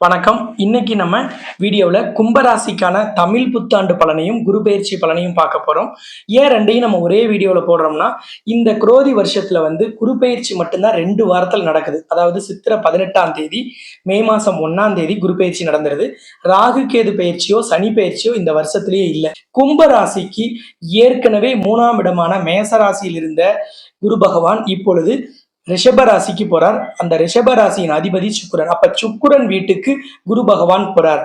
வணக்கம். இன்னைக்கு நம்ம வீடியோவில் கும்பராசிக்கான தமிழ் புத்தாண்டு பலனையும் குரு பயிற்சி பலனையும் பார்க்க போகிறோம் ஏன் ரெண்டையும் நம்ம ஒரே வீடியோவில் போடுறோம்னா இந்த குரோதி வருஷத்தில் வந்து குரு பயிற்சி மட்டும்தான் ரெண்டு வாரத்தில் நடக்குது. அதாவது சித்திரை பதினெட்டாம் தேதி மே மாதம் ஒன்றாம் தேதி குரு பயிற்சி நடந்துருது. ராகு கேது பயிற்சியோ சனி பயிற்சியோ இந்த வருஷத்துலேயே இல்லை. கும்பராசிக்கு ஏற்கனவே மூணாம் இடமான மேசராசியில் இருந்த குரு பகவான் இப்பொழுது ரிஷப ராசிக்கு போறார். அந்த ரிஷப ராசியின் அதிபதி சுக்குரன். அப்ப சுக்குரன் வீட்டுக்கு குரு பகவான் போறார்.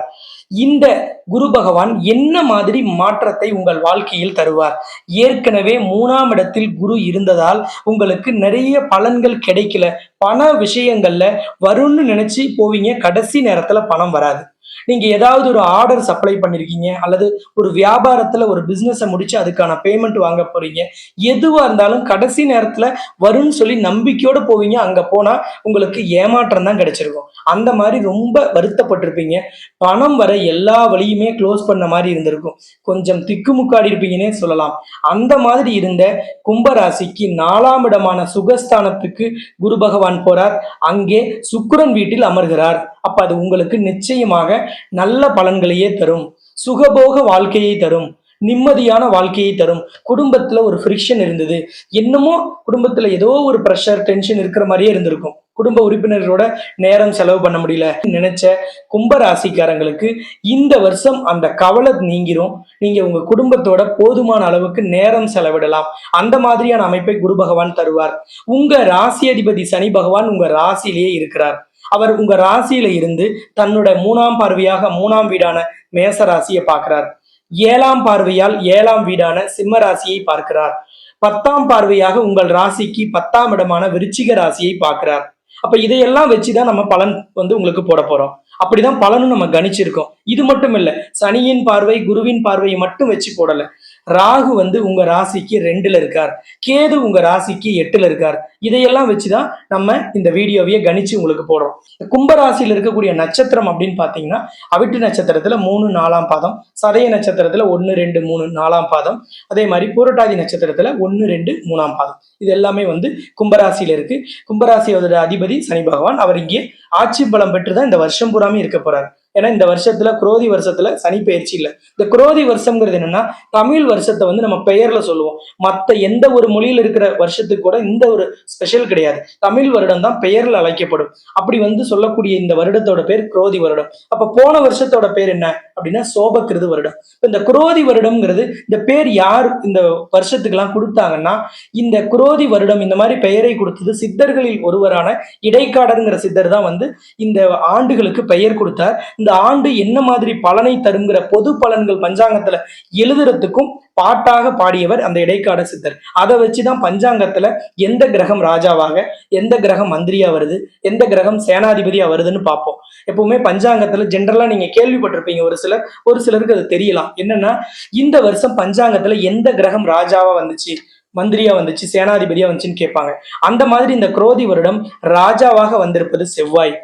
இந்த குரு பகவான் என்ன மாதிரி மாற்றத்தை உங்கள் வாழ்க்கையில் தருவார்? ஏற்கனவே மூணாம் இடத்தில் குரு இருந்ததால் உங்களுக்கு நிறைய பலன்கள் கிடைக்கல. பண விஷயங்கள்ல வரும்னு நினைச்சு போவீங்க. கடைசி நேரத்துல பணம் வராது. நீங்க ஏதாவது ஒரு ஆர்டர் சப்ளை பண்ணிருக்கீங்க. அல்லது ஒரு வியாபாரத்துல ஒரு பிசினஸை முடிச்சு அதுக்கான பேமெண்ட் வாங்க போறீங்க. எதுவா இருந்தாலும் கடைசி நேரத்துல வரும்னு சொல்லி நம்பிக்கையோட போவீங்க. அங்க போனா உங்களுக்கு ஏமாற்றம் தான் கிடைச்சிருக்கும். அந்த மாதிரி ரொம்ப வருத்தப்பட்டிருப்பீங்க. பணம் வர எல்லா வழியுமே க்ளோஸ் பண்ண மாதிரி இருந்திருக்கும். கொஞ்சம் திக்குமுக்காடி இருப்பீங்கன்னே சொல்லலாம். அந்த மாதிரி இருந்த கும்பராசிக்கு நாலாம் இடமான சுகஸ்தானத்துக்கு குரு பகவான் போறார். அங்கே சுக்கிரன் வீட்டில் அமர்கிறார். அப்ப அது உங்களுக்கு நிச்சயமாக நல்ல பலன்களையே தரும். சுகபோக வாழ்க்கையை தரும். நிம்மதியான வாழ்க்கையை தரும். குடும்பத்துல ஒரு ஃப்ரிக்ஷன் இருந்தது. என்னமோ குடும்பத்துல ஏதோ ஒரு ப்ரெஷர் டென்ஷன் இருக்கிற மாதிரியே இருந்திருக்கும். குடும்ப உறுப்பினர்களோட நேரம் செலவு பண்ண முடியல. நினைச்ச கும்பராசிக்காரங்களுக்கு இந்த வருஷம் அந்த கவலை நீங்கிரும். நீங்க உங்க குடும்பத்தோட போதுமான அளவுக்கு நேரம் செலவிடலாம். அந்த மாதிரியான அமைப்பை குரு பகவான் தருவார். உங்க ராசி அதிபதி சனி பகவான் உங்க ராசியிலேயே இருக்கிறார். அவர் உங்க ராசியில இருந்து தன்னோட மூணாம் பார்வையாக மூணாம் வீடான மேச ராசியை பார்க்கிறார். ஏழாம் பார்வையால் ஏழாம் வீடான சிம்ம ராசியை பார்க்கிறார். பத்தாம் பார்வையாக உங்கள் ராசிக்கு பத்தாம் இடமான விருச்சிக ராசியை பார்க்கிறார். அப்ப இதையெல்லாம் வச்சுதான் நம்ம பலன் வந்து உங்களுக்கு போட போறோம். அப்படிதான் பலனும் நம்ம கணிச்சிருக்கோம். இது மட்டும் இல்ல சனியின் பார்வை குருவின் பார்வையை மட்டும் வச்சு போடல. ராகு வந்து உங்க ராசிக்கு ரெண்டுல இருக்கார். கேது உங்க ராசிக்கு எட்டுல இருக்கார். இதையெல்லாம் வச்சுதான் நம்ம இந்த வீடியோவையே கணிச்சு உங்களுக்கு போடுறோம். கும்பராசியில் இருக்கக்கூடிய நட்சத்திரம் அப்படின்னு பாத்தீங்கன்னா அவிட்டு நட்சத்திரத்துல மூணு நாலாம் பாதம் சதய நட்சத்திரத்துல ஒன்னு ரெண்டு மூணு நாலாம் பாதம் அதே மாதிரி பூரட்டாதி நட்சத்திரத்துல ஒன்னு ரெண்டு மூணாம் பாதம். இது எல்லாமே வந்து கும்பராசியில இருக்கு. கும்பராசியோட அதிபதி சனி பகவான். அவர் இங்கே ஆட்சி பலம் பெற்றுதான் இந்த வருஷம் பூராமே இருக்க போறாரு. ஏன்னா இந்த வருஷத்துல குரோதி வருஷத்துல சனி பயிற்சி இல்லை. இந்த குரோதி வருஷம்ங்கிறது என்னன்னா தமிழ் வருஷத்தை வந்து நம்ம பெயர்ல சொல்லுவோம். மத்த எந்த ஒரு மொழியில் இருக்கிற வருஷத்துக்கு கூட இந்த ஒரு ஸ்பெஷல் கிடையாது. தமிழ் வருடம் தான் பெயர்ல அழைக்கப்படும். அப்படி வந்து சொல்லக்கூடிய இந்த வருடத்தோட பேர் குரோதி வருடம். அப்ப போன வருஷத்தோட பேர் என்ன அப்படின்னா சோபக்கிருது வருடம். இந்த குரோதி வருடம்ங்கிறது இந்த பேர் யார் இந்த வருஷத்துக்கெல்லாம் கொடுத்தாங்கன்னா இந்த குரோதி வருடம் இந்த மாதிரி பெயரை கொடுத்தது சித்தர்களில் ஒருவரான இடைக்காடருங்கிற சித்தர் தான் வந்து இந்த ஆண்டுகளுக்கு பெயர் கொடுத்தார். இந்த ஆண்டு என்ன மாதிரி பலனை தருங்கிற பொது பலன்கள் பஞ்சாங்கத்துல எழுதுறதுக்கும் பாட்டாக பாடியவர் அந்த இடைக்காட சித்தர். அதை வச்சுதான் பஞ்சாங்கத்துல எந்த கிரகம் ராஜாவாக எந்த கிரகம் மந்திரியா வருது எந்த கிரகம் சேனாதிபதியா வருதுன்னு பார்ப்போம். எப்பவுமே பஞ்சாங்கத்துல ஜென்ரலா நீங்க கேள்விப்பட்டிருப்பீங்க. ஒரு சிலர் ஒரு சிலருக்கு அது தெரியலாம். என்னன்னா இந்த வருஷம் பஞ்சாங்கத்துல எந்த கிரகம் ராஜாவா வந்துச்சு மந்திரியா வந்துச்சு சேனாதிபதியா வந்துச்சுன்னு கேட்பாங்க. அந்த மாதிரி இந்த குரோதி வருடம் ராஜாவாக வந்திருப்பது செவ்வாய்.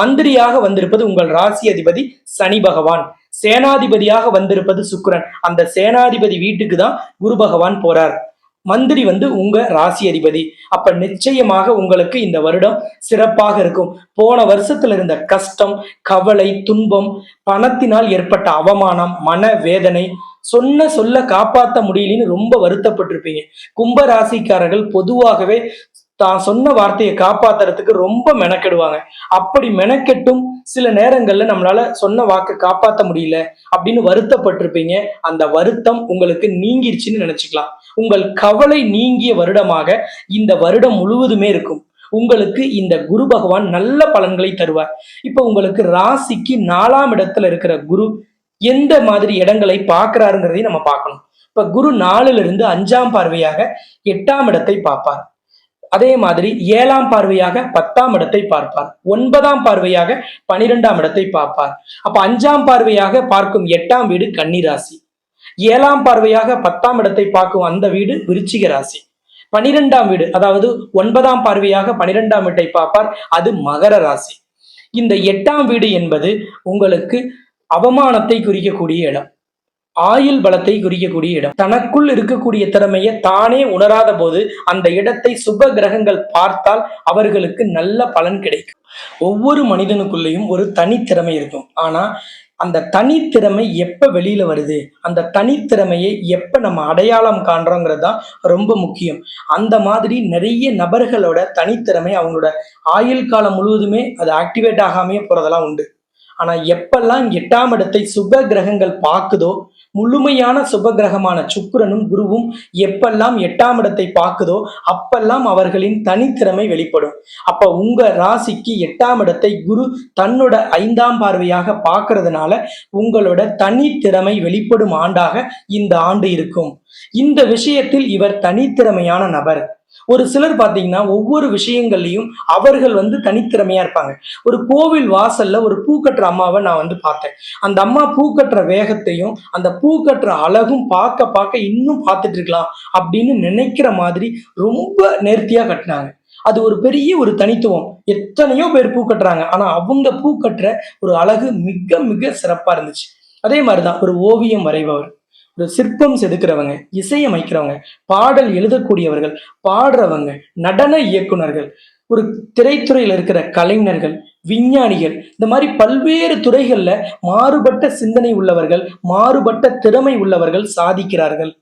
மந்திரியாக வந்திருப்பது உங்கள் ராசி அதிபதி சனி பகவான். சேனாதிபதியாக வந்திருப்பது சுக்கிரன். அந்த சேனாதிபதி வீட்டுக்கு தான் குரு பகவான் போறார். மந்திரி வந்து உங்க ராசி அதிபதி. அப்ப நிச்சயமாக உங்களுக்கு இந்த வருடம் சிறப்பாக இருக்கும். போன வருஷத்துல இருந்த கஷ்டம் கவலை துன்பம் பணத்தினால் ஏற்பட்ட அவமானம் மன வேதனை சொன்ன சொல்ல காப்பாற்ற முடியலன்னு ரொம்ப வருத்தப்பட்டிருப்பீங்க. கும்ப ராசிக்காரர்கள் பொதுவாகவே தான் சொன்ன வார்த்தையை காப்பாத்துறதுக்கு ரொம்ப மெனக்கெடுவாங்க. அப்படி மெனக்கெட்டும் சில நேரங்கள்ல நம்மளால சொன்ன வாக்கை காப்பாற்ற முடியல அப்படின்னு வருத்தப்பட்டிருப்பீங்க. அந்த வருத்தம் உங்களுக்கு நீங்கிருச்சுன்னு நினைச்சுக்கலாம். உங்கள் கவலை நீங்கிய வருடமாக இந்த வருடம் முழுவதுமே இருக்கும். உங்களுக்கு இந்த குரு பகவான் நல்ல பலன்களை தருவார். இப்ப உங்களுக்கு ராசிக்கு நாலாம் இடத்துல இருக்கிற குரு எந்த மாதிரி இடங்களை பார்க்கிறாருங்கிறதையும் நம்ம பார்க்கணும். இப்ப குரு நாலுல இருந்து அஞ்சாம் பார்வையாக எட்டாம் இடத்தை பார்ப்பார். அதே மாதிரி ஏழாம் பார்வையாக பத்தாம் இடத்தை பார்ப்பார். ஒன்பதாம் பார்வையாக பனிரெண்டாம் இடத்தை பார்ப்பார். அப்ப அஞ்சாம் பார்வையாக பார்க்கும் எட்டாம் வீடு கன்னிராசி. ஏழாம் பார்வையாக பத்தாம் இடத்தை பார்க்கும் அந்த வீடு விருச்சிக ராசி. பனிரெண்டாம் வீடு அதாவது ஒன்பதாம் பார்வையாக பனிரெண்டாம் வீட்டை பார்ப்பார் அது மகர ராசி. இந்த எட்டாம் வீடு என்பது உங்களுக்கு அவமானத்தை குறிக்கக்கூடிய இடம். ஆயுள் பலத்தை குறிக்கக்கூடிய இடம். தனக்குள் இருக்கக்கூடிய திறமையை தானே உணராத போது அந்த இடத்தை சுப கிரகங்கள் பார்த்தால் அவர்களுக்கு நல்ல பலன் கிடைக்கும். ஒவ்வொரு மனிதனுக்குள்ளேயும் ஒரு தனித்திறமை இருக்கும். ஆனா அந்த தனித்திறமை எப்ப வெளியில வருது? அந்த தனித்திறமையை எப்ப நம்ம அடையாளம் காண்றோங்கிறது தான் ரொம்ப முக்கியம். அந்த மாதிரி நிறைய நபர்களோட தனித்திறமை அவங்களோட ஆயுள் காலம் முழுவதுமே அது ஆக்டிவேட் ஆகாமே போறதெல்லாம் உண்டு. ஆனா எப்பெல்லாம் எட்டாம் இடத்தை சுப கிரகங்கள் பார்க்குதோ முழுமையான சுப கிரகமான சுக்கிரனும் குருவும் எப்பெல்லாம் எட்டாம் இடத்தை பார்க்குதோ அப்பெல்லாம் அவர்களின் தனித்திறமை வெளிப்படும். அப்ப உங்க ராசிக்கு எட்டாம் இடத்தை குரு தன்னோட ஐந்தாம் பார்வையாக பார்க்கறதுனால உங்களோட தனித்திறமை வெளிப்படும் ஆண்டாக இந்த ஆண்டு இருக்கும். இந்த விஷயத்தில் இவர் தனித்திறமையான நபர். ஒரு சிலர் பாத்தீங்கன்னா ஒவ்வொரு விஷயங்கள்லயும் அவர்கள் வந்து தனித்திறமையா இருப்பாங்க. ஒரு கோவில் வாசல்ல ஒரு பூ கட்டுற அம்மாவை நான் வந்து பார்த்தேன். அந்த அம்மா பூ கட்டுற வேகத்தையும் அந்த பூ கட்டுற அழகும் பார்க்க பார்க்க இன்னும் பார்த்துட்டு இருக்கலாம் அப்படின்னு நினைக்கிற மாதிரி ரொம்ப நேர்த்தியா கட்டினாங்க. அது ஒரு பெரிய ஒரு தனித்துவம். எத்தனையோ பேர் பூ கட்டுறாங்க. ஆனா அவங்க பூ கட்டுற ஒரு அழகு மிக மிக சிறப்பா இருந்துச்சு. அதே மாதிரிதான் ஒரு ஓவியம் வரைபவர். இந்த சிற்பம் செதுக்கிறவங்க இசையமைக்கிறவங்க பாடல் எழுதக்கூடியவர்கள் பாடுறவங்க நடன இயக்குனர்கள் ஒரு திரைத்துறையில் இருக்கிற கலைஞர்கள் விஞ்ஞானிகள் இந்த மாதிரி பல்வேறு துறைகள்ல மாறுபட்ட சிந்தனை உள்ளவர்கள் மாறுபட்ட திறமை உள்ளவர்கள் சாதிக்கிறார்கள்.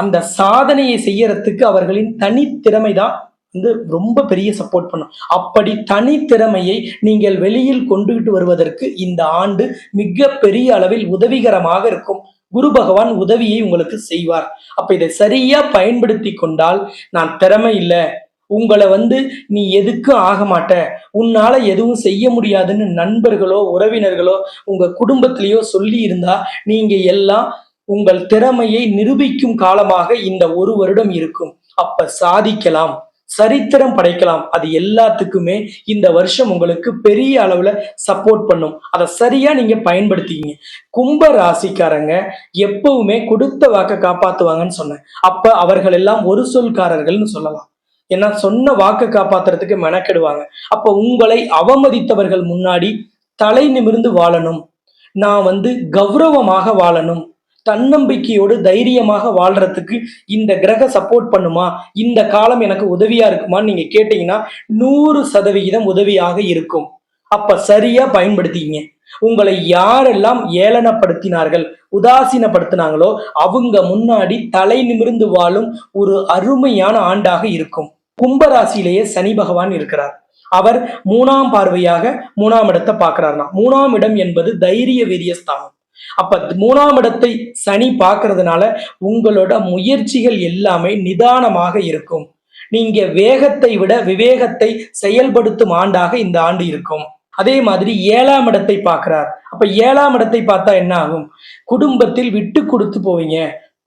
அந்த சாதனையை செய்யறதுக்கு அவர்களின் தனித்திறமை தான் வந்து ரொம்ப பெரிய சப்போர்ட் பண்ணும். அப்படி தனித்திறமையை நீங்கள் வெளியில் கொண்டுகிட்டு வருவதற்கு இந்த ஆண்டு மிக பெரிய அளவில் உதவிகரமாக இருக்கும். குரு பகவான் உதவியை உங்களுக்கு செய்வார். அப்ப இதை சரியா பயன்படுத்தி கொண்டால் நான் திறமை இல்லை. உங்களை வந்து நீ எதுக்கும் ஆக மாட்ட. உன்னால எதுவும் செய்ய முடியாதுன்னு நண்பர்களோ உறவினர்களோ உங்க குடும்பத்திலேயோ சொல்லி இருந்தா நீங்க எல்லாம் உங்கள் திறமையை நிரூபிக்கும் காலமாக இந்த ஒரு வருடம் இருக்கும். அப்ப சாதிக்கலாம். சரித்திரம் படைக்கலாம். அது எல்லாத்துக்குமே இந்த வருஷம் உங்களுக்கு பெரிய அளவுல சப்போர்ட் பண்ணும். அதை சரியா நீங்க பயன்படுத்திக்கிங்க. கும்ப ராசிக்காரங்க எப்பவுமே கொடுத்த வாக்க காப்பாத்துவாங்கன்னு சொன்னேன். அப்ப அவர்கள் எல்லாம் ஒரு சொல்காரர்கள்னு சொல்லலாம். ஏன்னா சொன்ன வாக்கு காப்பாத்துறதுக்கு மெனக்கெடுவாங்க. அப்ப உங்களை அவமதித்தவர்கள் முன்னாடி தலை நிமிர்ந்து வாழணும். நான் வந்து கௌரவமாக வாழணும். தன்னம்பிக்கையோடு தைரியமாக வாழ்றதுக்கு இந்த கிரக சப்போர்ட் பண்ணுமா? இந்த காலம் எனக்கு உதவியா இருக்குமான்னு நீங்க கேட்டீங்கன்னா நூறு சதவிகிதம் உதவியாக இருக்கும். அப்ப சரியா பயன்படுத்திக்கிங்க. உங்களை யாரெல்லாம் ஏளனப்படுத்தினார்கள் உதாசீனப்படுத்தினாங்களோ அவங்க முன்னாடி தலை நிமிர்ந்து வாழும் ஒரு அருமையான ஆண்டாக இருக்கும். கும்பராசியிலேயே சனி பகவான் இருக்கிறார். அவர் மூணாம் பார்வையாக மூணாம் இடத்தை பார்க்கிறார்னா மூணாம் இடம் என்பது தைரிய வீரியஸ்தானம். அப்ப மூணாம் இடத்தை சனி பார்க்கறதுனால உங்களோட முயற்சிகள் எல்லாமே நிதானமாக இருக்கும். நீங்க வேகத்தை விட விவேகத்தை செயல்படுத்தும் ஆண்டாக இந்த ஆண்டு இருக்கும். அதே மாதிரி ஏழாம் இடத்தை பார்க்கிறார். அப்ப ஏழாம் இடத்தை பார்த்தா என்ன ஆகும்? குடும்பத்தில் விட்டு கொடுத்து போவீங்க.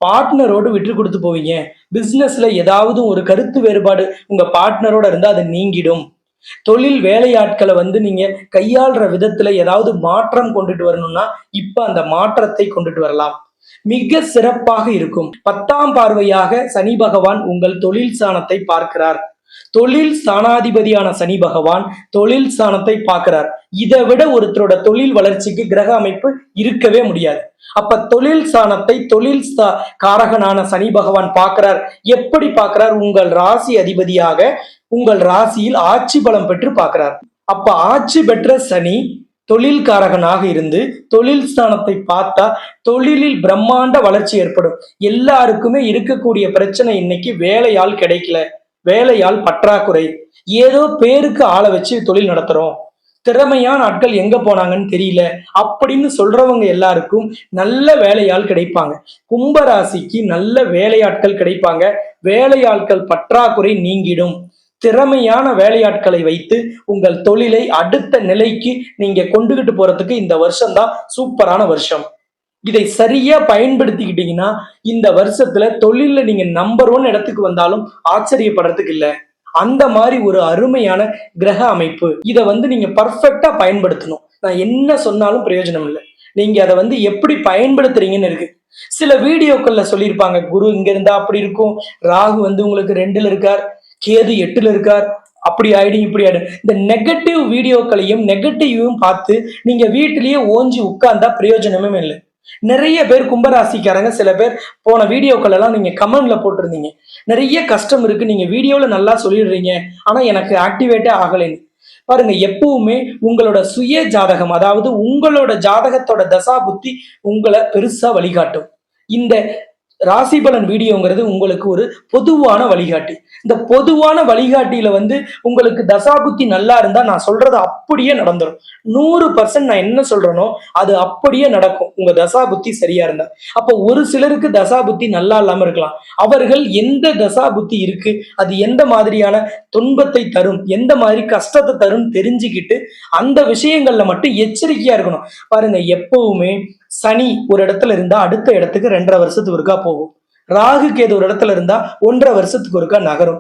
பார்ட்னரோடு விட்டு கொடுத்து போவீங்க. பிசினஸ்ல ஏதாவது ஒரு கருத்து வேறுபாடு உங்க பார்ட்னரோட இருந்தா அது நீங்கிடும். தொழில் வேலையாட்களை வந்து நீங்க கையாளுற விதத்துல ஏதாவது மாற்றம் கொண்டுட்டு வரணும்னா இப்ப அந்த மாற்றத்தை கொண்டுட்டு வரலாம். மிக சிறப்பாக இருக்கும். பத்தாம் பார்வையாக சனி பகவான் உங்கள் தொழில் சாணத்தை பார்க்கிறார். தொழில் ஸ்தானாதிபதியான சனி பகவான் தொழில் ஸ்தானத்தை பார்க்கிறார். இதை விட ஒருத்தரோட தொழில் வளர்ச்சிக்கு கிரக அமைப்பு இருக்கவே முடியாது. அப்ப தொழில் ஸ்தானத்தை தொழில் காரகனான சனி பகவான் பார்க்கிறார். எப்படி பார்க்கிறார்? உங்கள் ராசி அதிபதியாக உங்கள் ராசியில் ஆட்சி பலம் பெற்று பார்க்கிறார். அப்ப ஆட்சி பெற்ற சனி தொழில்காரகனாக இருந்து தொழில் ஸ்தானத்தை பார்த்தா தொழிலில் பிரம்மாண்ட வளர்ச்சி ஏற்படும். எல்லாருக்குமே இருக்கக்கூடிய பிரச்சனை இன்னைக்கு வேலையால் கிடைக்கல. வேலையால் பற்றாக்குறை. ஏதோ பேருக்கு ஆளை வச்சு தொழில் நடத்துறோம். திறமையான ஆட்கள் எங்க போனாங்கன்னு தெரியல. அப்படின்னு சொல்றவங்க எல்லாருக்கும் நல்ல வேலையாள் கிடைப்பாங்க. கும்பராசிக்கு நல்ல வேலையாட்கள் கிடைப்பாங்க. வேலையாட்கள் பற்றாக்குறை நீங்கிடும். திறமையான வேலையாட்களை வைத்து உங்கள் தொழிலை அடுத்த நிலைக்கு நீங்க கொண்டுகிட்டு போறதுக்கு இந்த வருஷம் தான் சூப்பரான வருஷம். இதை சரியா பயன்படுத்திக்கிட்டீங்கன்னா இந்த வருஷத்துல தொழில்ல நீங்க நம்பர் ஒன் இடத்துக்கு வந்தாலும் ஆச்சரியப்படுறதுக்கு இல்ல. அந்த மாதிரி ஒரு அருமையான கிரக அமைப்பு. இதை வந்து நீங்க பர்ஃபெக்டா பயன்படுத்தணும். நான் என்ன சொன்னாலும் பிரயோஜனம் இல்லை. நீங்க அதை வந்து எப்படி பயன்படுத்துறீங்கன்னு இருக்கு. சில வீடியோக்கள்ல சொல்லியிருப்பாங்க குரு இங்க இருந்தா அப்படி இருக்கும் ராகு வந்து உங்களுக்கு ரெண்டுல இருக்கார் கேது எட்டுல இருக்கார் அப்படி ஆயிடும் இப்படி ஆயிடும் இந்த நெகட்டிவ் வீடியோக்களையும் நெகட்டிவையும் பார்த்து நீங்க வீட்டிலேயே ஓஞ்சி உட்கார்ந்தா பிரயோஜனமே இல்லை. நிறைய பேர் கும்பராசிக்காரங்க சில பேர் போன வீடியோக்கள் எல்லாம் நீங்க கமெண்ட்ல போட்டிருந்தீங்க. நிறைய கஷ்டம் இருக்கு. நீங்க வீடியோல நல்லா சொல்லிடுறீங்க. ஆனா எனக்கு ஆக்டிவேட்டே ஆகலைன்னு. பாருங்க எப்பவுமே உங்களோட சுய ஜாதகம் அதாவது உங்களோட ஜாதகத்தோட தசா புத்தி உங்களை பெருசா வழிகாட்டும். இந்த ராசி பலன் வீடியோங்கிறது உங்களுக்கு ஒரு பொதுவான வழிகாட்டி. இந்த பொதுவான வழிகாட்டியில வந்து உங்களுக்கு தசாபுத்தி நல்லா இருந்தா நான் சொல்றது அப்படியே நடந்துடும் நூறு பர்சன்ட் நான் என்ன சொல்றேனோ அது அப்படியே நடக்கும். உங்க தசாபுத்தி சரியா இருந்தா. அப்போ ஒரு சிலருக்கு தசாபுத்தி நல்லா இல்லாம இருக்கலாம். அவர்கள் எந்த தசாபுத்தி இருக்கு அது எந்த மாதிரியான துன்பத்தை தரும் எந்த மாதிரி கஷ்டத்தை தரும் தெரிஞ்சுக்கிட்டு அந்த விஷயங்கள்ல மட்டும் எச்சரிக்கையா இருக்கணும். பாருங்க எப்பவுமே சனி ஒரு இடத்துல இருந்தா அடுத்த இடத்துக்கு ரெண்டரை வருஷத்துக்கு ஒருக்கா போகும். ராகு கேது ஒரு இடத்துல இருந்தா ஒன்றரை வருஷத்துக்கு ஒருக்கா நகரும்.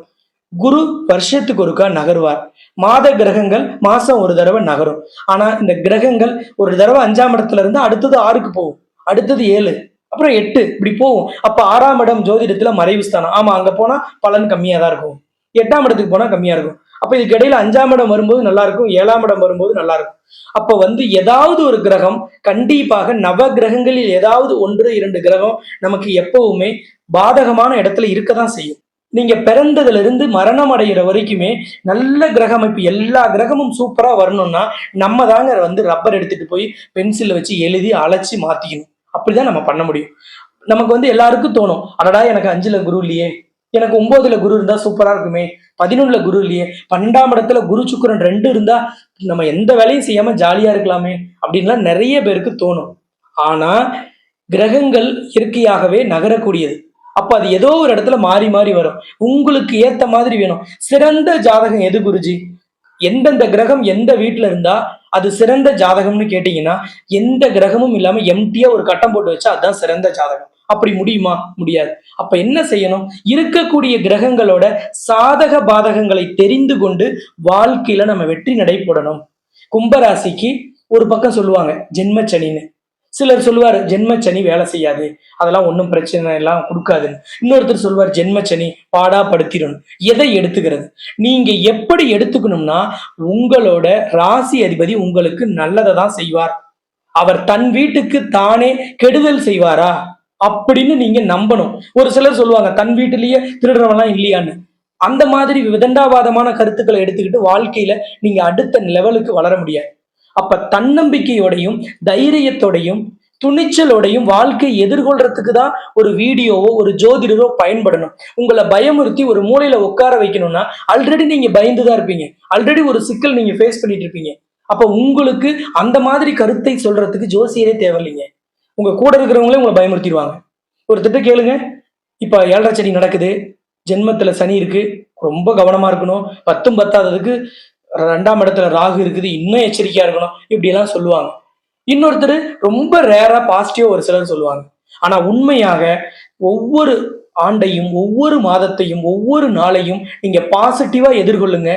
குரு வருஷத்துக்கு ஒருக்கா நகருவார். மாத கிரகங்கள் மாசம் ஒரு தடவை நகரும். ஆனா இந்த கிரகங்கள் ஒரு தடவை அஞ்சாம் இடத்துல இருந்தா அடுத்தது ஆறுக்கு போகும். அடுத்தது ஏழு அப்புறம் எட்டு இப்படி போகும். அப்ப ஆறாம் இடம் ஜோதிடத்துல மறைவு ஸ்தானம். ஆமா அங்க போனா பலன் கம்மியா தான் இருக்கும். எட்டாம் இடத்துக்கு போனா கம்மியா இருக்கும். அப்ப இதுக்கு இடையில அஞ்சாம் இடம் வரும்போது நல்லா இருக்கும் ஏழாம் இடம் வரும்போது நல்லா இருக்கும் அப்ப வந்து ஏதாவது ஒரு கிரகம் கண்டிப்பாக நவ கிரகங்களில் ஏதாவது ஒன்று இரண்டு கிரகம் நமக்கு எப்பவுமே பாதகமான இடத்துல இருக்க தான் செய்யும். நீங்க பிறந்ததுல இருந்து மரணம் அடைகிற வரைக்குமே நல்ல கிரக அமைப்பு எல்லா கிரகமும் சூப்பரா வரணும்னா நம்ம தாங்க வந்து ரப்பர் எடுத்துட்டு போய் பென்சில் வச்சு எழுதி அழைச்சி மாத்திக்கணும். அப்படிதான் நம்ம பண்ண முடியும். நமக்கு வந்து எல்லாருக்கும் தோணும் அடடா எனக்கு அஞ்சுல குரு இல்லையே எனக்கு ஒன்பதுல குரு இருந்தா சூப்பரா இருக்குமே பதினொன்னுல குரு இல்லையே பன்னெண்டாம் இடத்துல குரு சுக்கரன் ரெண்டு இருந்தா நம்ம எந்த வேலையும் செய்யாம ஜாலியா இருக்கலாமே அப்படின்லாம் நிறைய பேருக்கு தோணும். ஆனா கிரகங்கள் இயற்கையாகவே நகரக்கூடியது. அப்ப அது ஏதோ ஒரு இடத்துல மாறி மாறி வரும். உங்களுக்கு ஏத்த மாதிரி வேணும். சிறந்த ஜாதகம் எது குருஜி? எந்தெந்த கிரகம் எந்த வீட்டுல இருந்தா அது சிறந்த ஜாதகம்னு கேட்டீங்கன்னா எந்த கிரகமும் இல்லாம எம்டியா ஒரு கட்டம் போட்டு வச்சா அதுதான் சிறந்த ஜாதகம். அப்படி முடியுமா? முடியாது. அப்ப என்ன செய்யணும்? இருக்கக்கூடிய கிரகங்களோட சாதக பாதகங்களை தெரிந்து கொண்டு வாழ்க்கையில நம்ம வெற்றி நடைபெறணும். கும்பராசிக்கு ஒரு பக்கம் சொல்லுவாங்க ஜென்மச்சனின்னு. சிலர் சொல்லுவார் ஜென்மச்சனி வேலை செய்யாது. அதெல்லாம் ஒன்றும் பிரச்சனை எல்லாம் கொடுக்காதுன்னு இன்னொருத்தர் சொல்வார் ஜென்மச்சனி பாடாப்படுத்திடும் எதை எடுத்துக்கிறது? நீங்க எப்படி எடுத்துக்கணும்னா உங்களோட ராசி அதிபதி உங்களுக்கு நல்லதை தான் செய்வார். அவர் தன் வீட்டுக்கு தானே கெடுதல் செய்வாரா? அப்படின்னு நீங்க நம்பணும். ஒரு சிலர் சொல்லுவாங்க தன் வீட்டிலேயே திருடுறவன்லாம் இல்லையான்னு. அந்த மாதிரி விதண்டாவாதமான கருத்துக்களை எடுத்துக்கிட்டு வாழ்க்கையில நீங்க அடுத்த லெவலுக்கு வளர முடியாது. அப்ப தன்னம்பிக்கையோடையும் தைரியத்தோடையும் துணிச்சலோடையும் வாழ்க்கை எதிர்கொள்றதுக்கு தான் ஒரு வீடியோவோ ஒரு ஜோதிடரோ பயன்படணும். உங்களை பயமுறுத்தி ஒரு மூலையில உட்கார வைக்கணும்னா ஆல்ரெடி நீங்க பயந்து தான் இருப்பீங்க. ஆல்ரெடி ஒரு சிக்கல் நீங்க ஃபேஸ் பண்ணிட்டு இருப்பீங்க. அப்ப உங்களுக்கு அந்த மாதிரி கருத்தை சொல்றதுக்கு ஜோசியரே தேவையில்லைங்க. உங்கள் கூட இருக்கிறவங்களே உங்களை பயமுறுத்திடுவாங்க. ஒரு திட்ட கேளுங்க. இப்போ ஏழரை சனி நடக்குது. ஜென்மத்தில் சனி இருக்குது ரொம்ப கவனமாக இருக்கணும். பத்தும் பத்தாததுக்கு ரெண்டாம் இடத்துல ராகு இருக்குது. இன்னும் எச்சரிக்கையாக இருக்கணும். இப்படியெல்லாம் சொல்லுவாங்க. இன்னொருத்தர் ரொம்ப ரேராக பாசிட்டிவாக ஒரு சிலர் சொல்லுவாங்க. ஆனால் உண்மையாக ஒவ்வொரு ஆண்டையும் ஒவ்வொரு மாதத்தையும் ஒவ்வொரு நாளையும் நீங்க பாசிட்டிவா எதிர்கொள்ளுங்க.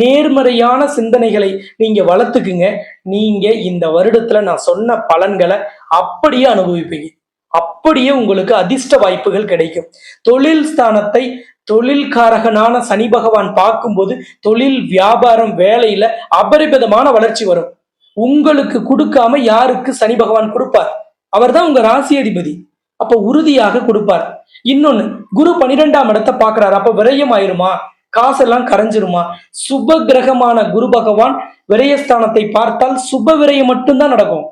நேர்மறையான சிந்தனைகளை நீங்க வளர்த்துக்குங்க. நீங்க இந்த வருடத்துல நான் சொன்ன பலன்களை அப்படியே அனுபவிப்பீங்க. அப்படியே உங்களுக்கு அதிர்ஷ்ட வாய்ப்புகள் கிடைக்கும். தொழில் ஸ்தானத்தை தொழில்காரகனான சனி பகவான் பார்க்கும்போது தொழில் வியாபாரம் வேலையில அபரிமிதமான வளர்ச்சி வரும். உங்களுக்கு கொடுக்காம யாருக்கு சனி பகவான் கொடுப்பார்? அவர்தான் உங்க ராசி அதிபதி. அப்ப உறுதியாக கொடுப்பார். இன்னொன்னு குரு பனிரெண்டாம் இடத்தை பாக்குறாரு அப்ப விரயம் ஆயிருமா காசெல்லாம் கரைஞ்சிருமா? சுப கிரகமான குரு பகவான் விரயஸ்தானத்தை பார்த்தால் சுப விரயம் மட்டும்தான் நடக்கும்.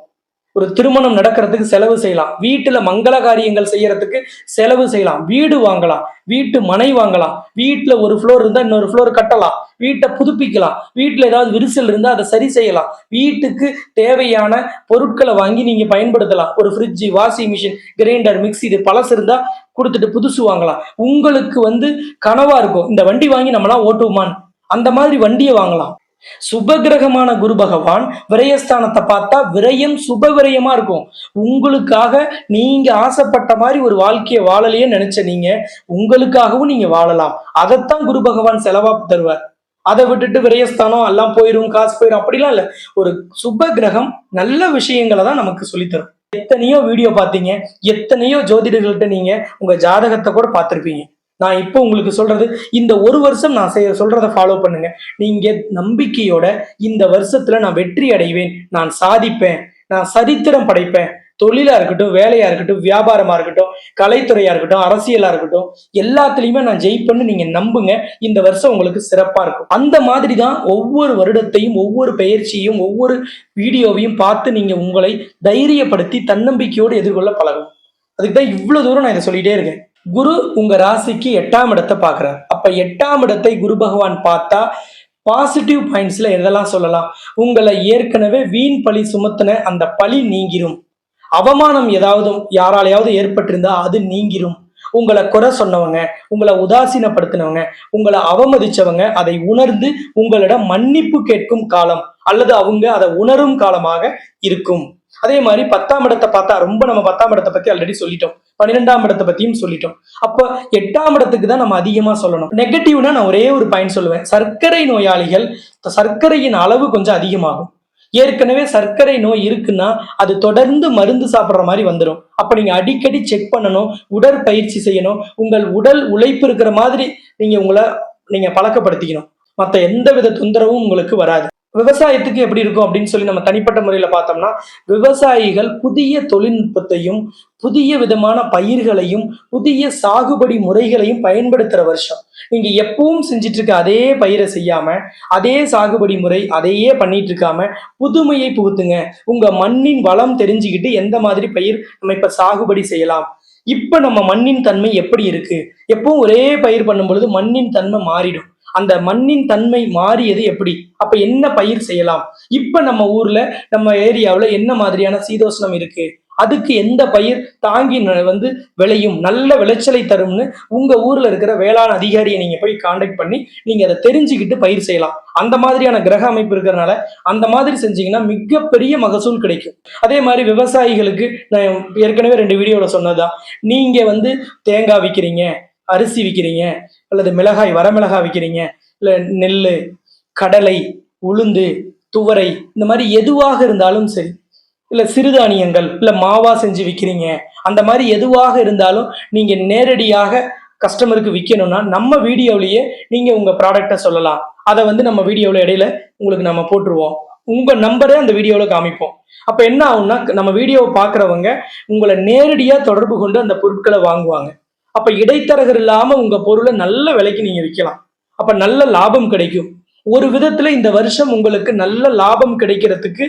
ஒரு திருமணம் நடக்கிறதுக்கு செலவு செய்யலாம். வீட்டுல மங்கள காரியங்கள் செய்யறதுக்கு செலவு செய்யலாம். வீடு வாங்கலாம். வீட்டு மனை வாங்கலாம். வீட்டுல ஒரு ஃப்ளோர் இருந்தா இன்னொரு ஃப்ளோர் கட்டலாம். வீட்டை புதுப்பிக்கலாம். வீட்டுல ஏதாவது விரிசல் இருந்தா அதை சரி செய்யலாம். வீட்டுக்கு தேவையான பொருட்களை வாங்கி நீங்க பயன்படுத்தலாம். ஒரு fridge washing machine grinder mixie இது பழசு இருந்தா கொடுத்துட்டு புதுசு வாங்கலாம். உங்களுக்கு வந்து கனவா இருக்கும். இந்த வண்டி வாங்கி நம்மளாம் ஓட்டுவோமான்னு. அந்த மாதிரி வண்டியை வாங்கலாம். சுபகிரகமான குரு பகவான் விரயஸ்தானத்தை பார்த்தா விரயம் சுப விரயமா இருக்கும். உங்களுக்காக நீங்க ஆசைப்பட்ட மாதிரி ஒரு வாழ்க்கையை வாழலையே நினைச்ச நீங்க உங்களுக்காகவும் நீங்க வாழலாம். அதைத்தான் குரு பகவான் செலவா தருவார். அதை விட்டுட்டு விரயஸ்தானம் எல்லாம் போயிரும் காசு போயிடும் அப்படிலாம் இல்ல. ஒரு சுப கிரகம் நல்ல விஷயங்களை தான் நமக்கு சொல்லித்தரும். எத்தனையோ வீடியோ பார்த்தீங்க எத்தனையோ ஜோதிடர்கள்ட்ட நீங்க உங்க ஜாதகத்தை கூட பார்த்துருப்பீங்க. நான் இப்போ உங்களுக்கு சொல்றது இந்த ஒரு வருஷம் நான் செய்ய சொல்றதை ஃபாலோ பண்ணுங்க. நீங்க நம்பிக்கையோட இந்த வருஷத்துல நான் வெற்றி அடைவேன் நான் சாதிப்பேன் நான் சரித்திரம் படைப்பேன். தொழிலா இருக்கட்டும் வேலையா இருக்கட்டும் வியாபாரமா இருக்கட்டும் கலைத்துறையா இருக்கட்டும் அரசியலா இருக்கட்டும் எல்லாத்துலயுமே நான் ஜெயிப்பேன்னு நீங்க நம்புங்க. இந்த வருஷம் உங்களுக்கு சிறப்பா இருக்கும். அந்த மாதிரி தான் ஒவ்வொரு வருடத்தையும் ஒவ்வொரு பயிற்சியும் ஒவ்வொரு வீடியோவையும் பார்த்து நீங்க உங்களை தைரியப்படுத்தி தன்னம்பிக்கையோடு எதிர்கொள்ள பழகும் அதுக்கு தான் இவ்வளவு தூரம் நான் இதை சொல்லிட்டே இருக்கேன். குரு உங்க ராசிக்கு எட்டாம் இடத்தை பார்க்குறார். அப்ப எட்டாம் இடத்தை குரு பகவான் பார்த்தா பாசிட்டிவ் பாயிண்ட்ஸ்ல எதெல்லாம் சொல்லலாம்? உங்களை ஏற்கனவே வீண் பழி சுமத்தின அந்த பழி நீங்கிரும். அவமானம் ஏதாவது யாராலையாவது ஏற்பட்டிருந்தா அது நீங்கிரும். உங்களை குறை சொன்னவங்க உங்களை உதாசீனப்படுத்தினவங்க உங்களை அவமதிச்சவங்க அதை உணர்ந்து உங்களிடம் மன்னிப்பு கேட்கும் காலம் அல்லது அவங்க அதை உணரும் காலமாக இருக்கும். அதே மாதிரி பத்தாம் இடத்தை பார்த்தா ரொம்ப நம்ம பத்தாம் இடத்தை பத்தி ஆல்ரெடி சொல்லிட்டோம். பன்னிரெண்டாம் இடத்தை பத்தியும் சொல்லிட்டோம். அப்ப எட்டாம் இடத்துக்கு தான் நம்ம அதிகமா சொல்லணும். நெகட்டிவ்னா நான் ஒரே ஒரு பாயிண்ட் சொல்லுவேன். சர்க்கரை நோயாளிகள் சர்க்கரையின் அளவு கொஞ்சம் அதிகமாகும். ஏற்கனவே சர்க்கரை நோய் இருக்குன்னா அது தொடர்ந்து மருந்து சாப்பிட்ற மாதிரி வந்துடும் அப்ப நீங்க அடிக்கடி செக் பண்ணணும் உடற்பயிற்சி செய்யணும் உங்கள் உடல் உழைப்பு இருக்கிற மாதிரி நீங்க உங்களை நீங்க பழக்கப்படுத்திக்கணும். மற்ற எந்த வித தொந்தரவும் உங்களுக்கு வராது. விவசாயத்துக்கு எப்படி இருக்கும் அப்படின்னு சொல்லி நம்ம தனிப்பட்ட முறையில் பார்த்தோம்னா விவசாயிகள் புதிய தொழில்நுட்பத்தையும் புதிய விதமான பயிர்களையும் புதிய சாகுபடி முறைகளையும் பயன்படுத்துகிற வருஷம். நீங்க எப்பவும் செஞ்சிட்டு இருக்க அதே பயிரை செய்யாம அதே சாகுபடி முறை அதையே பண்ணிட்டு இருக்காம புதுமையை புகுத்துங்க. உங்க மண்ணின் வளம் தெரிஞ்சுக்கிட்டு எந்த மாதிரி பயிர் நம்ம இப்ப சாகுபடி செய்யலாம். இப்ப நம்ம மண்ணின் தன்மை எப்படி இருக்கு? எப்பவும் ஒரே பயிர் பண்ணும் பொழுது மண்ணின் தன்மை மாறிடும். அந்த மண்ணின் தன்மை மாறியது எப்படி? அப்ப என்ன பயிர் செய்யலாம்? இப்ப நம்ம ஊர்ல நம்ம ஏரியாவில் என்ன மாதிரியான சீதோஷ்ணம் இருக்கு? அதுக்கு எந்த பயிர் தாங்கி ந- வந்து விளையும்? நல்ல விளைச்சலை தரும்னு உங்க ஊர்ல இருக்கிற வேளாண் அதிகாரியை நீங்க போய் காண்டாக்ட் பண்ணி நீங்க அதை தெரிஞ்சுக்கிட்டு பயிர் செய்யலாம். அந்த மாதிரியான கிரக அமைப்பு இருக்கிறனால அந்த மாதிரி செஞ்சீங்கன்னா மிகப்பெரிய மகசூல் கிடைக்கும். அதே மாதிரி விவசாயிகளுக்கு நான் ஏற்கனவே ரெண்டு வீடியோவில் சொன்னதுதான். நீங்க வந்து தேங்காய் விற்கிறீங்க அரிசி விற்கிறீங்க அல்லது மிளகாய் வரமிளகாய் விற்கிறீங்க இல்லை நெல் கடலை உளுந்து துவரை இந்த மாதிரி எதுவாக இருந்தாலும் சரி இல்லை சிறுதானியங்கள் இல்லை மாவா செஞ்சு விற்கிறீங்க அந்த மாதிரி எதுவாக இருந்தாலும் நீங்கள் நேரடியாக கஸ்டமருக்கு விற்கணும்னா நம்ம வீடியோவிலேயே நீங்கள் உங்கள் ப்ராடக்டை சொல்லலாம். அதை வந்து நம்ம வீடியோவில் இடையில உங்களுக்கு நம்ம போட்டுருவோம். உங்கள் நம்பரை அந்த வீடியோவில் காமிப்போம். அப்போ என்ன ஆகும்னா நம்ம வீடியோவை பார்க்குறவங்க உங்களை நேரடியாக தொடர்பு கொண்டு அந்த பொருட்களை வாங்குவாங்க. அப்ப இடைத்தரகர் இல்லாம உங்க பொருளை நல்ல விலைக்கு நீங்க விற்கலாம் அப்ப நல்ல லாபம் கிடைக்கும். ஒரு விதத்துல இந்த வருஷம் உங்களுக்கு நல்ல லாபம் கிடைக்கிறதுக்கு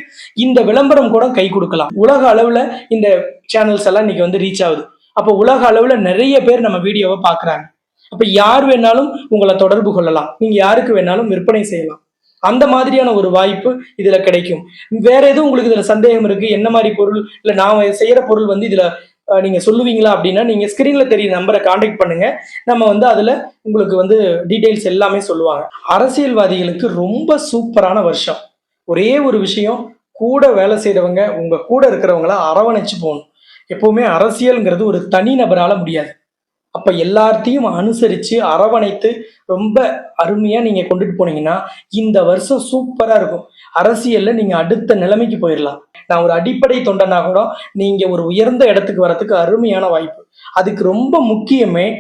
இந்த விளம்பரம் கூட கை கொடுக்கலாம். உலக அளவுல இந்த சேனல்ஸ் எல்லாம் இன்னைக்கு வந்து ரீச் ஆகுது. அப்ப உலக அளவுல நிறைய பேர் நம்ம வீடியோவை பாக்குறாங்க. அப்ப யார் வேணாலும் உங்களை தொடர்பு கொள்ளலாம். நீங்க யாருக்கு வேணாலும் விற்பனை செய்யலாம். அந்த மாதிரியான ஒரு வாய்ப்பு இதுல கிடைக்கும். வேற எதுவும் உங்களுக்கு இதுல சந்தேகம் இருக்கு? என்ன மாதிரி பொருள்? இல்ல நான் செய்யற பொருள் வந்து இதுல நீங்கள் சொல்லுவீங்களா அப்படின்னா நீங்கள் ஸ்க்ரீனில் தெரிய நம்பரை காண்டாக்ட் பண்ணுங்கள் நம்ம வந்து அதில் உங்களுக்கு வந்து டீட்டெயில்ஸ் எல்லாமே சொல்லுவாங்க. அரசியல்வாதிகளுக்கு ரொம்ப சூப்பரான வருஷம். ஒரே ஒரு விஷயம் கூட வேலை செய்கிறவங்க உங்கள் கூட இருக்கிறவங்கள அரவணைச்சு போகணும். எப்போவுமே அரசியல்ங்கிறது ஒரு தனி நபரால் முடியாது. அப்போ எல்லாத்தையும் அனுசரித்து அரவணைத்து ரொம்ப அருமையாக நீங்கள் கொண்டுட்டு போனீங்கன்னா இந்த வருஷம் சூப்பராக இருக்கும். அரசியலில் நீங்கள் அடுத்த நிலைமைக்கு போயிடலாம் நான் ஒரு அடிப்படை தொண்டனா கூட நீங்க ஒரு உயர்ந்த இடத்துக்கு வரத்துக்கு அருமையான வாய்ப்பு. அதுக்கு ரொம்ப முக்கியமே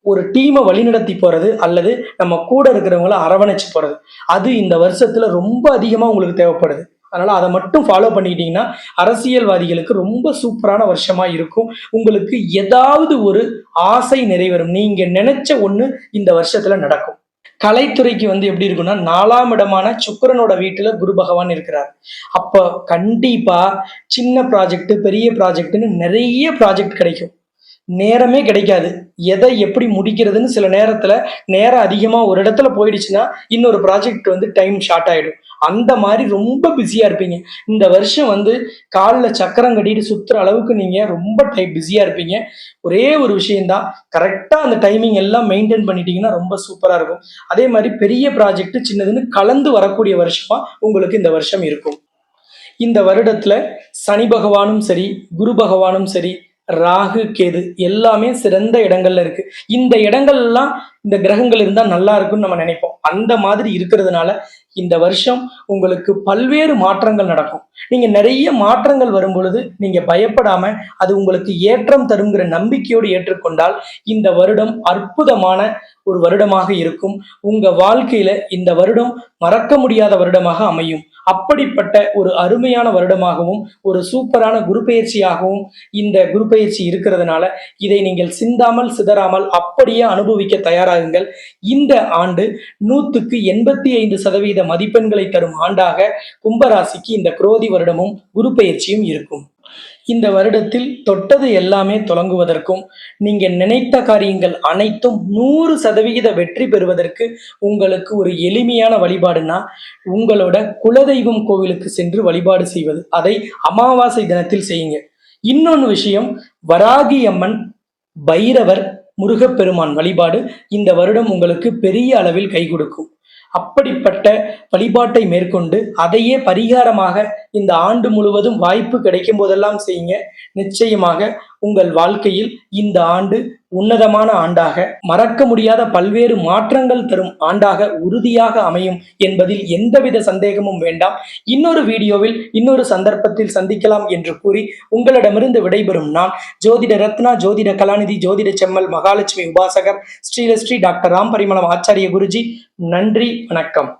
ஒரு டீமை வழிநடத்தி போறது அல்லது நம்ம கூட இருக்கிறவங்கள அரவணைச்சு போறது. அது இந்த வருஷத்துல ரொம்ப அதிகமா உங்களுக்கு தேவைப்படுது. அதனால அதை மட்டும் ஃபாலோ பண்ணிக்கிட்டீங்கன்னா அரசியல்வாதிகளுக்கு ரொம்ப சூப்பரான வருஷமா இருக்கும். உங்களுக்கு ஏதாவது ஒரு ஆசை நிறைவேறும். நீங்க நினைச்ச ஒண்ணு இந்த வருஷத்துல நடக்கும். கலைத்துறைக்கு வந்து எப்படி இருக்கும்னா நாலாம் இடமான சுக்கிரனோட வீட்டுல குரு பகவான் இருக்கிறார். அப்போ கண்டிப்பா சின்ன ப்ராஜெக்ட் பெரிய ப்ராஜெக்ட்னு நிறைய ப்ராஜெக்ட் கிடைக்கும். நேரமே கிடைக்காது. எதை எப்படி முடிக்கிறதுன்னு சில நேரத்துல நேரம் அதிகமா ஒரு இடத்துல போயிடுச்சுன்னா இன்னொரு ப்ராஜெக்ட் வந்து டைம் ஷார்ட் ஆயிடும். அந்த மாதிரி ரொம்ப பிஸியா இருப்பீங்க. இந்த வருஷம் வந்து காலில் சக்கரம் கட்டிட்டு சுத்துற அளவுக்கு நீங்க ரொம்ப டைம் பிஸியா இருப்பீங்க. ஒரே ஒரு விஷயம்தான். கரெக்டா அந்த டைமிங் எல்லாம் மெயின்டைன் பண்ணிட்டீங்கன்னா ரொம்ப சூப்பரா இருக்கும். அதே மாதிரி பெரிய ப்ராஜெக்ட் சின்னதுன்னு கலந்து வரக்கூடிய வருஷமா உங்களுக்கு இந்த வருஷம் இருக்கும். இந்த வருடத்துல சனி பகவானும் சரி குரு பகவானும் சரி ராகு கேது எல்லாமே சிறந்த இடங்கள்ல இருக்கு. இந்த இடங்கள் எல்லாம் இந்த கிரகங்கள் இருந்தா நல்லா இருக்கும்னு நம்ம நினைப்போம். அந்த மாதிரி இருக்கிறதுனால இந்த வருஷம் உங்களுக்கு பல்வேறு மாற்றங்கள் நடக்கும். நீங்க நிறைய மாற்றங்கள் வரும் பொழுது நீங்க பயப்படாம அது உங்களுக்கு ஏற்றம் தருங்கிற நம்பிக்கையோடு ஏற்றுக்கொண்டால் இந்த வருடம் அற்புதமான ஒரு வருடமாக இருக்கும். உங்க வாழ்க்கையில இந்த வருடம் மறக்க முடியாத வருடமாக அமையும். அப்படிப்பட்ட ஒரு அருமையான வருடமாகவும் ஒரு சூப்பரான குரு பயிற்சியாகவும் இந்த குரு பயிற்சி இருக்கிறதுனால இதை நீங்கள் சிந்தாமல் சிதறாமல் அப்படியே அனுபவிக்க தயாராகுங்கள். இந்த ஆண்டு நூத்துக்கு எண்பத்தி ஐந்து சதவீத மதிப்பெண்களை தரும் ஆண்டாக கும்பராசிக்கு இந்த குரோதி வருடமும் குரு பயிற்சியும் இருக்கும். இந்த வருடத்தில் தொட்டது எல்லாமே தொடங்குவதற்கும் நீங்க நினைத்த காரியங்கள் அனைத்தும் நூறு சதவிகித வெற்றி பெறுவதற்கு உங்களுக்கு ஒரு எளிமையான வழிபாடுனா உங்களோட குலதெய்வம் கோவிலுக்கு சென்று வழிபாடு செய்வது. அதை அமாவாசை தினத்தில் செய்யுங்க. இன்னொன்று விஷயம் வராகி அம்மன் பைரவர் முருகப்பெருமான் வழிபாடு இந்த வருடம் உங்களுக்கு பெரிய அளவில் கை கொடுக்கும். அப்படிப்பட்ட வழிபாட்டை மேற்கொண்டு அதையே பரிகாரமாக இந்த ஆண்டு முழுவதும் வாய்ப்பு கிடைக்கும் போதெல்லாம் செய்யுங்க. நிச்சயமாக உங்கள் வாழ்க்கையில் இந்த ஆண்டு உன்னதமான ஆண்டாக மறக்க முடியாத பல்வேறு மாற்றங்கள் தரும் ஆண்டாக உறுதியாக அமையும் என்பதில் எந்தவித சந்தேகமும் வேண்டாம். இன்னொரு வீடியோவில் இன்னொரு சந்தர்ப்பத்தில் சந்திக்கலாம் என்று கூறி உங்களிடமிருந்து விடைபெறும் நான் ஜோதிட ரத்னா ஜோதிட கலாநிதி ஜோதிட செம்மல் மகாலட்சுமி உபாசகர் ஸ்ரீலஸ்ரீ டாக்டர் ராம் பரிமளம் ஆச்சாரிய குருஜி. நன்றி வணக்கம்.